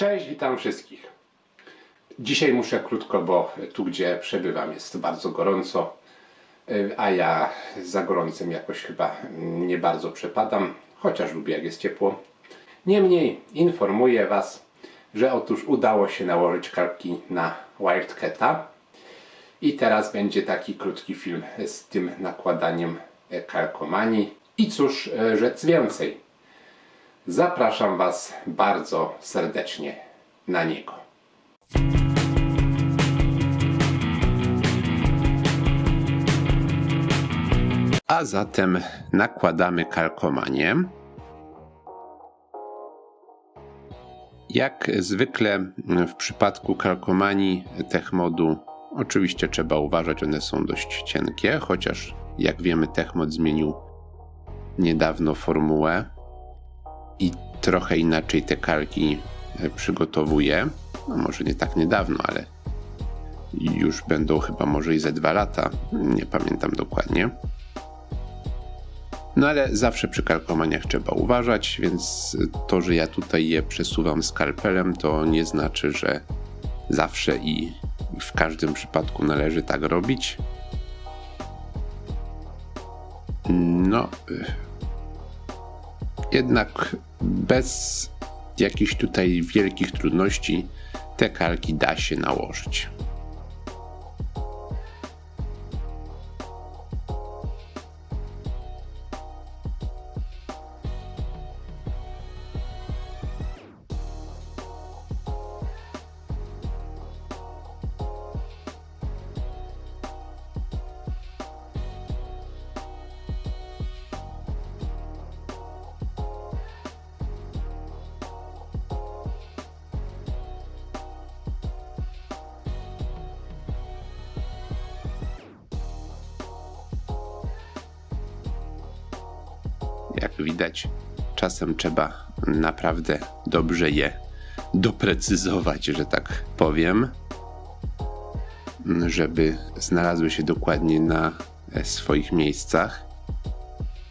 Cześć, witam wszystkich. Dzisiaj muszę krótko, bo tu gdzie przebywam jest bardzo gorąco, a ja za gorącym jakoś chyba nie bardzo przepadam, chociaż lubię jak jest ciepło. Niemniej informuję Was, że otóż udało się nałożyć kartki na Wildcata i teraz będzie taki krótki film z tym nakładaniem kalkomanii. I cóż rzec więcej, zapraszam Was bardzo serdecznie na niego. A zatem nakładamy kalkomanię. Jak zwykle w przypadku kalkomanii Techmodu oczywiście trzeba uważać, one są dość cienkie, chociaż jak wiemy Techmod zmienił niedawno formułę i trochę inaczej te kalki e, przygotowuje. No może nie tak niedawno, ale już będą chyba może i ze dwa lata, nie pamiętam dokładnie. No ale zawsze przy kalkomaniach trzeba uważać, więc to, że ja tutaj je przesuwam skalpelem, to nie znaczy, że zawsze i w każdym przypadku należy tak robić. No, y, jednak bez jakichś tutaj wielkich trudności te kalki da się nałożyć. Widać, czasem trzeba naprawdę dobrze je doprecyzować, że tak powiem, żeby znalazły się dokładnie na e, swoich miejscach.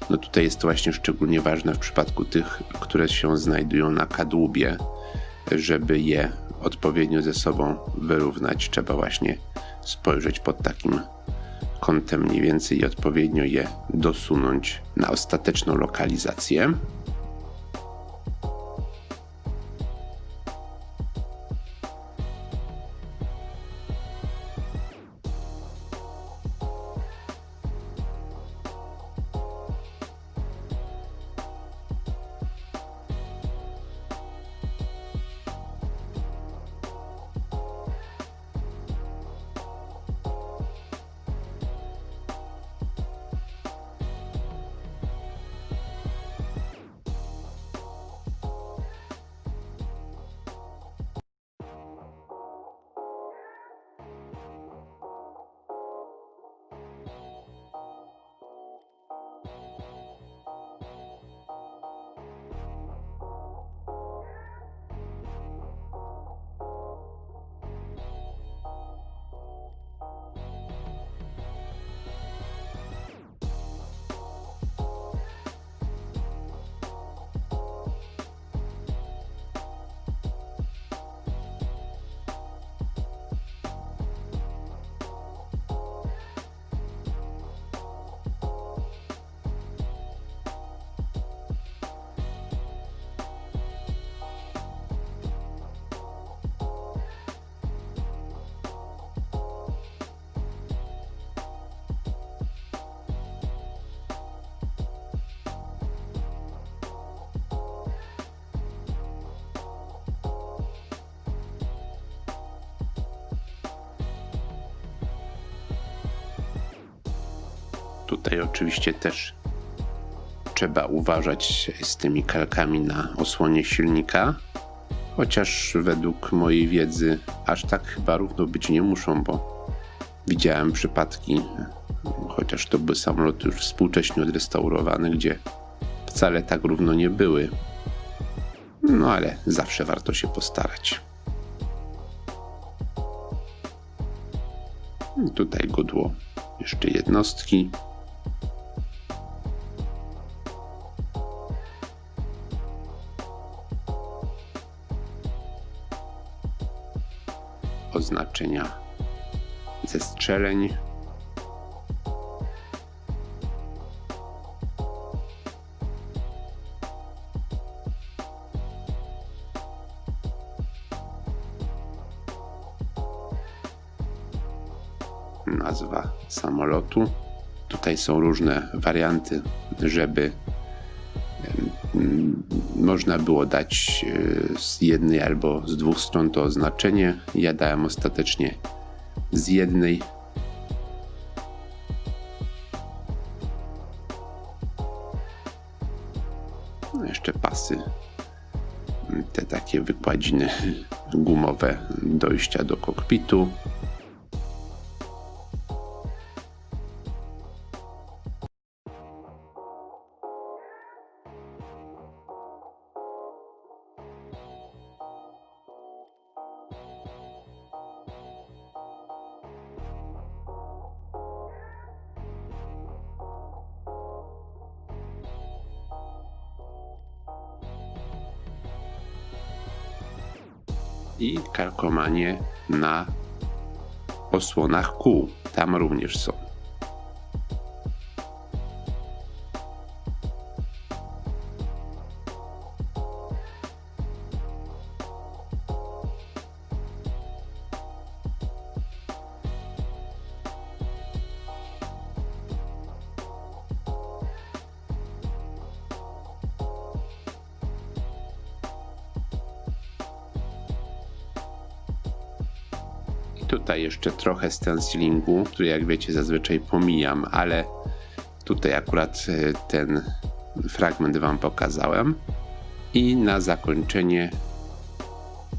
No tutaj jest to właśnie szczególnie ważne w przypadku tych, które się znajdują na kadłubie, żeby je odpowiednio ze sobą wyrównać. Trzeba właśnie spojrzeć pod takim kątem mniej więcej i odpowiednio je dosunąć na ostateczną lokalizację. Tutaj oczywiście też trzeba uważać z tymi kalkami na osłonie silnika. Chociaż według mojej wiedzy aż tak chyba równo być nie muszą, bo widziałem przypadki, chociaż to były samoloty już współcześnie odrestaurowane, gdzie wcale tak równo nie były. No ale zawsze warto się postarać. Tutaj godło jeszcze jednostki. Oznaczenia zestrzeleń. Nazwa samolotu. Tutaj są różne warianty, żeby można było dać e, z jednej albo z dwóch stron to oznaczenie. Ja dałem ostatecznie z jednej. No jeszcze pasy, te takie wykładziny gumowe dojścia do kokpitu. I kalkomanie na osłonach kół. Tam również są. Tutaj jeszcze trochę stencilingu, który jak wiecie zazwyczaj pomijam, ale tutaj akurat e, ten fragment Wam pokazałem. I na zakończenie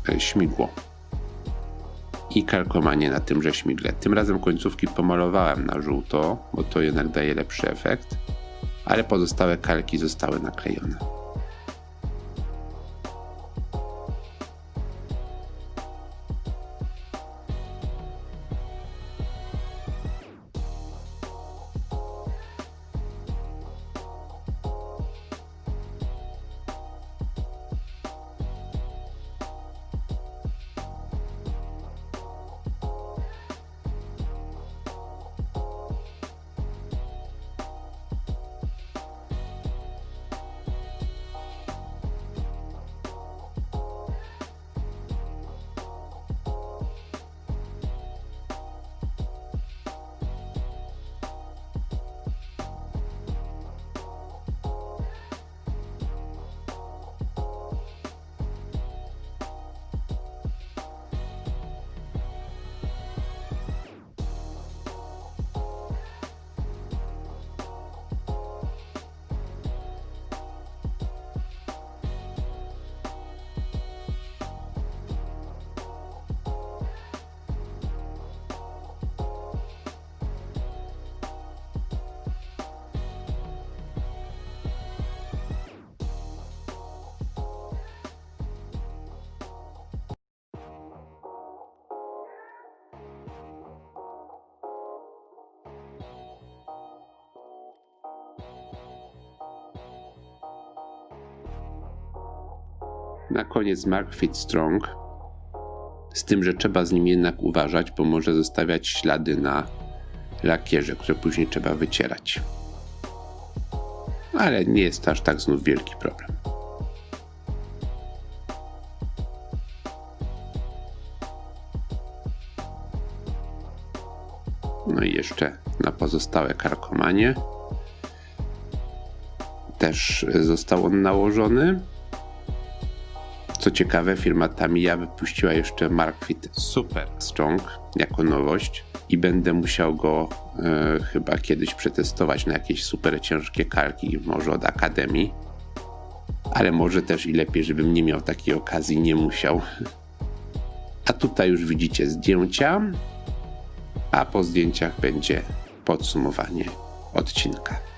e, śmigło. I kalkowanie na tymże śmigle. Tym razem końcówki pomalowałem na żółto, bo to jednak daje lepszy efekt, ale pozostałe kalki zostały naklejone. Na koniec Mark Strong. Z tym, że trzeba z nim jednak uważać, bo może zostawiać ślady na lakierze, które później trzeba wycierać. Ale nie jest to aż tak znów wielki problem. No i jeszcze na pozostałe karkomanie też został on nałożony. Co ciekawe, firma Tamiya wypuściła jeszcze Markfit Super Strong jako nowość i będę musiał go e, chyba kiedyś przetestować na jakieś super ciężkie kalki, może od Akademii. Ale może też i lepiej, żebym nie miał takiej okazji, nie musiał. A tutaj już widzicie zdjęcia, a po zdjęciach będzie podsumowanie odcinka.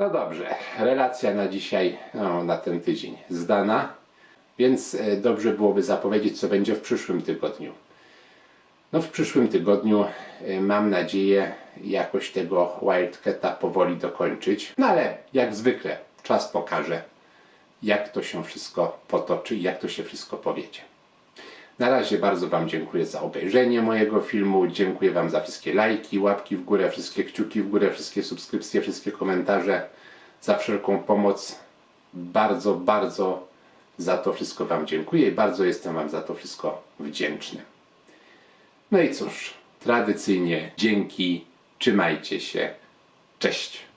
No dobrze, relacja na dzisiaj, no, na ten tydzień zdana, więc e, dobrze byłoby zapowiedzieć, co będzie w przyszłym tygodniu. No w przyszłym tygodniu e, mam nadzieję jakoś tego Wildcata powoli dokończyć. No ale jak zwykle czas pokaże, jak to się wszystko potoczy i jak to się wszystko powiedzie. Na razie bardzo Wam dziękuję za obejrzenie mojego filmu. Dziękuję Wam za wszystkie lajki, łapki w górę, wszystkie kciuki w górę, wszystkie subskrypcje, wszystkie komentarze, za wszelką pomoc. Bardzo, bardzo za to wszystko Wam dziękuję i bardzo jestem Wam za to wszystko wdzięczny. No i cóż, tradycyjnie dzięki, trzymajcie się, cześć.